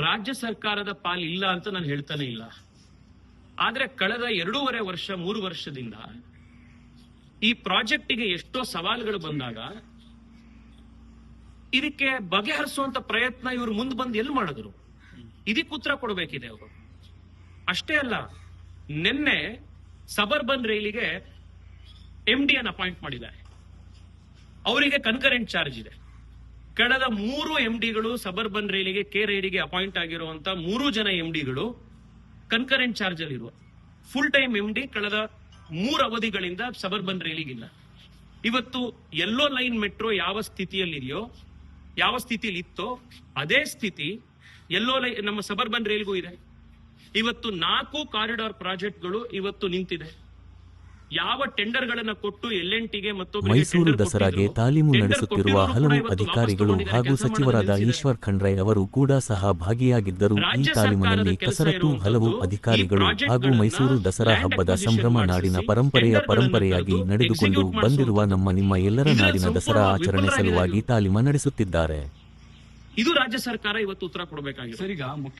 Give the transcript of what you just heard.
ರಾಜ್ಯ ಸರ್ಕಾರದ ಪಾಲ್ ಇಲ್ಲ ಅಂತ ನಾನು ಹೇಳ್ತಾನೆ ಇಲ್ಲ. ಆದ್ರೆ ಕಳೆದ ಎರಡೂವರೆ ವರ್ಷ, ಮೂರು ವರ್ಷದಿಂದ ಈ ಪ್ರಾಜೆಕ್ಟಿಗೆ ಎಷ್ಟೋ ಸವಾಲುಗಳು ಬಂದಾಗ ಇದಕ್ಕೆ ಬಗೆಹರಿಸುವಂತ ಪ್ರಯತ್ನ ಇವರು ಮುಂದೆ ಬಂದು ಎಲ್ಲಿ ಮಾಡಿದ್ರು? ಇದಕ್ಕೆ ಉತ್ತರ ಕೊಡಬೇಕಿದೆ ಅವರು. ಅಷ್ಟೇ ಅಲ್ಲ, ನಿನ್ನೆ ಸಬರ್ಬನ್ ರೈಲಿಗೆ ಎಂ ಡಿ ಅಪಾಯಿಂಟ್ ಮಾಡಿದ್ದಾರೆ. ಅವರಿಗೆ ಕನ್ಕರೆಂಟ್ ಚಾರ್ಜ್ ಇದೆ. ಕಳೆದ ಮೂರು ಎಂ ಡಿಗಳು ಸಬರ್ಬನ್ ರೈಲಿಗೆ, ಕೆ ರೈಡಿಗೆ ಅಪಾಯಿಂಟ್ ಆಗಿರುವಂತ ಮೂರು ಜನ ಎಂ ಡಿಗಳು ಕನ್ಕರೆಂಟ್ ಚಾರ್ಜ್ ಅಲ್ಲಿ ಇರುವ. ಫುಲ್ ಟೈಮ್ ಎಂ ಡಿ ಕಳೆದ ಮೂರು ಅವಧಿಗಳಿಂದ ಸಬರ್ಬನ್ ರೈಲಿಗಿಲ್ಲ. ಇವತ್ತು ಎಲ್ಲೋ ಲೈನ್ ಮೆಟ್ರೋ ಯಾವ ಸ್ಥಿತಿಯಲ್ಲಿದೆಯೋ, ಯಾವ ಸ್ಥಿತಿಯಲ್ಲಿ ಇತ್ತೋ, ಅದೇ ಸ್ಥಿತಿ ಎಲ್ಲೋ ನಮ್ಮ ಸಬರ್ಬನ್ ರೈಲ್ಗೂ ಇದೆ. ಇವತ್ತು ನಾಲ್ಕು ಕಾರಿಡಾರ್ ಪ್ರಾಜೆಕ್ಟ್ಗಳು ಇವತ್ತು ನಿಂತಿದೆ. ಯಾವ ಟೆಂಡರ್ ಗಳನ್ನ ಕೊಟ್ಟು ಎಲ್ ಎನ್ ಟಿಗೆ ಮತ್ತು ಮೈಸೂರು ದಸರಾಗೆ ತಾಲೀಮು ನಡೆಸುತ್ತಿರುವ ಹಲವು ಅಧಿಕಾರಿಗಳು ಹಾಗೂ ಸಚಿವರಾದ ಈಶ್ವರ್ ಖಂಡ್ರೆ ಅವರು ಕೂಡ ಸಹ ಭಾಗಿಯಾಗಿದ್ದರು. ಈ ತಾಲೀಮಿನಲ್ಲಿ ಕಸರತ್ತು ಹಲವು ಅಧಿಕಾರಿಗಳು ಹಾಗೂ ಮೈಸೂರು ದಸರಾ ಹಬ್ಬದ ಸಂಭ್ರಮ ನಾಡಿನ ಪರಂಪರೆಯ ಪರಂಪರೆಯಾಗಿ ನಡೆದುಕೊಂಡು ಬಂದಿರುವ ನಮ್ಮ ನಿಮ್ಮ ಎಲ್ಲರ ನಾಡಿನ ದಸರಾ ಆಚರಣೆ ಸಲುವಾಗಿ ತಾಲೀಮ ನಡೆಸುತ್ತಿದ್ದಾರೆ. ಇದು ರಾಜ್ಯ ಸರ್ಕಾರ ಇವತ್ತು ಉತ್ತರ ಕೊಡಬೇಕಾಗಿದೆ. ಸರ್ ಈಗ ಮುಖ್ಯ